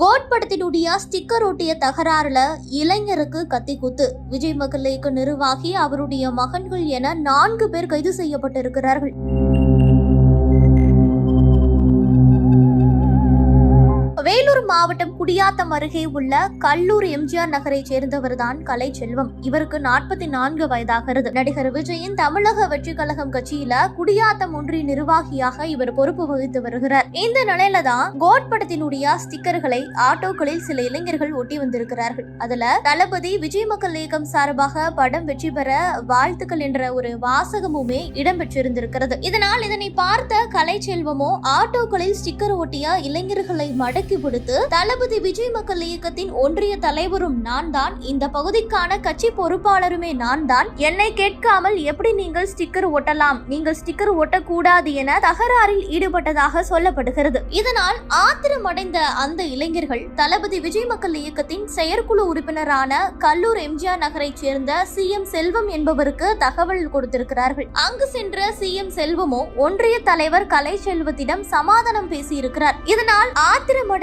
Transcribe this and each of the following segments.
Code படத்தினுடைய sticker ஒட்டிய தகராறுல இளைஞருக்கு கத்தி குத்து. விஜய் மக்கள் இயக்க நிர்வாகி அவருடைய மகன்கள் என நான்கு பேர் கைது செய்யப்பட்டிருக்கிறார்கள். வேலூர் மாவட்டம் குடியாத்தம் அருகே உள்ள கல்லூர் எம்ஜிஆர் நகரை சேர்ந்தவர்தான் கலை செல்வம் இவருக்கு நாற்பத்தி நான்கு வயதாகிறது. நடிகர் விஜயின் தமிழக வெற்றி கழகம் கட்சியில குடியாத்தம் ஒன்றிய நிர்வாகியாக இவர் பொறுப்பு வகித்து வருகிறார். இந்த நிலையில தான் கோட் படத்தினுடைய ஸ்டிக்கர்களை ஆட்டோக்களில் சில இளைஞர்கள் ஒட்டி வந்திருக்கிறார்கள். அதுல தளபதி விஜய் மக்கள் இயக்கம் சார்பாக படம் வெற்றி பெற வாழ்த்துக்கள் என்ற ஒரு வாசகமுமே இடம்பெற்றிருந்திருக்கிறது. இதனால் இதனை பார்த்த கலை செல்வமோ ஆட்டோக்களில் ஸ்டிக்கர் ஒட்டிய இளைஞர்களை மடக்கி பிடித்து தளபதி விஜய் மக்கள் இயக்கத்தின் ஒன்றிய தலைவரும் நான் தான் இந்த பகுதிக்கான கட்சி பொறுப்பாளருமே நான் தான் என்னை கேட்காமல் எப்படி நீங்கள் ஸ்டிக்கர் ஒட்டலாம் நீங்கள் ஸ்டிக்கர் ஒட்டக்கூடாது என தகராறில் ஈடுபட்டதாக சொல்லப்படுகிறது. இதனால் ஆத்திரமடைந்த அந்த இளைஞர்கள் தளபதி விஜய் மக்கள் இயக்கத்தின் செயற்குழு உறுப்பினரான கல்லூர் எம்ஜிஆர் நகரைச் சேர்ந்த சி. எம். செல்வம் என்பவருக்கு தகவல் கொடுத்திருக்கிறார்கள். அங்கு சென்ற சி. எம். செல்வமோ ஒன்றிய தலைவர் கலை செல்வத்திடம் சமாதானம் பேசியிருக்கிறார். இதனால்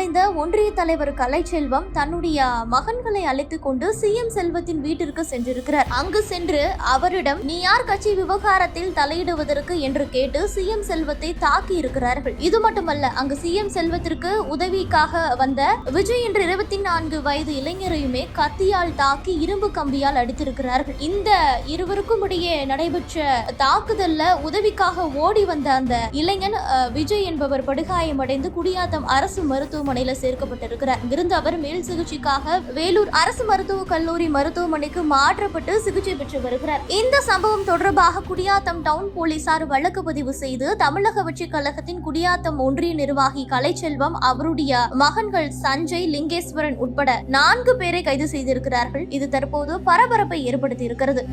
ஆத்திரமடைந்த ஒன்றிய தலைவர் கலை செல்வம் தன்னுடைய மகன்களை அழைத்துக் கொண்டு சி எம் செல்வத்தின் வீட்டிற்கு சென்றிருக்கிறார். அங்கு சென்று அவரிடம் நீ யார் கட்சி விவகாரத்தில் தலையிடுவதற்கு? என்று கேட்டு சி எம் செல்வத்தை தாக்கி இருக்கிறார்கள். இது மட்டுமல்ல அங்கு சி எம் செல்வத்திற்கு உதவிக்காக வந்த விஜய் என்ற இருபத்தி நான்கு வயது இளைஞரையுமே கத்தியால் தாக்கி இரும்பு கம்பியால் அடித்திருக்கிறார்கள். இந்த இருவருக்கும் இடையே நடைபெற்ற தாக்குதல்ல உதவிக்காக ஓடி வந்த அந்த இளைஞன் விஜய் என்பவர் படுகாயமடைந்து குடியாத்தம் அரசு மருத்துவமனையில சேர்க்கப்பட்டிருக்கிறார். விருந்தவர் மேல் சிகிச்சைக்காக வேலூர் அரசு மருத்துவக் கல்லூரி மருத்துவமனைக்கு மாற்றப்பட்டு சிகிச்சை பெற்று வருகிறார். இந்த சம்பவம் தொடர்பாக குடியாத்தம் டவுன் போலீசார் வழக்கு பதிவு செய்து தமிழக வெற்றி கழகத்தின் குடியாத்தம் ஒன்றிய நிர்வாகி கலைச்செல்வம் அவருடைய மகன்கள் சஞ்சய் லிங்கேஸ்வரன் உட்பட நான்கு பேரை கைது செய்திருக்கிறார்கள். இது தற்போது பரபரப்பை ஏற்படுத்தியிருக்கிறது.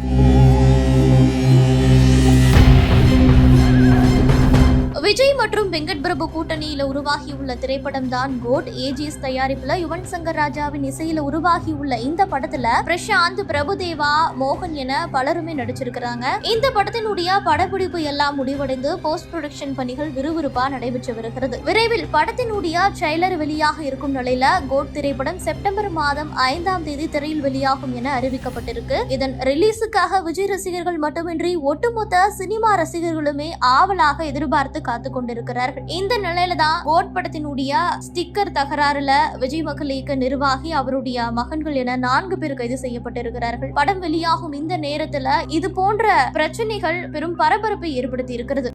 விஜய் மற்றும் வெங்கட் பிரபு கூட்டணியில உருவாகியுள்ள திரைப்படம் தான் கோட் ஏஜிஎஸ் தயாரிப்புல யுவன் சங்கர் ராஜாவின் இசையில உருவாகியுள்ள இந்த படத்துல பிரசாந்த் பிரபுதேவா மோகன் என பலருமே நடிச்சிருக்கிறாங்க. இந்த படத்தினுடைய படப்பிடிப்பு எல்லாம் முடிவடைந்து போஸ்ட் ப்ரொடக்ஷன் பணிகள் விறுவிறுப்பா நடைபெற்று வருகிறது. விரைவில் படத்தினுடைய ட்ரெய்லர் வெளியாக இருக்கும் நிலையில கோட் திரைப்படம் செப்டம்பர் மாதம் ஐந்தாம் தேதி திரையில் வெளியாகும் என அறிவிக்கப்பட்டிருக்கு. இதன் ரிலீஸுக்காக விஜய் ரசிகர்கள் மட்டுமின்றி ஒட்டுமொத்த சினிமா ரசிகர்களுமே ஆவலாக எதிர்பார்த்து காத்து கொண்டிருக்கிறார்கள் இந்த நிலையில தான் போட் படத்தினுடைய ஸ்டிக்கர் தகராறுல விஜய் மக்கள் இயக்க நிர்வாகி அவருடைய மகன்கள் என நான்கு பேர் கைது செய்யப்பட்டிருக்கிறார்கள். படம் வெளியாகும் இந்த நேரத்துல இது போன்ற பிரச்சனைகள் பெரும் பரபரப்பை ஏற்படுத்தி இருக்கிறது.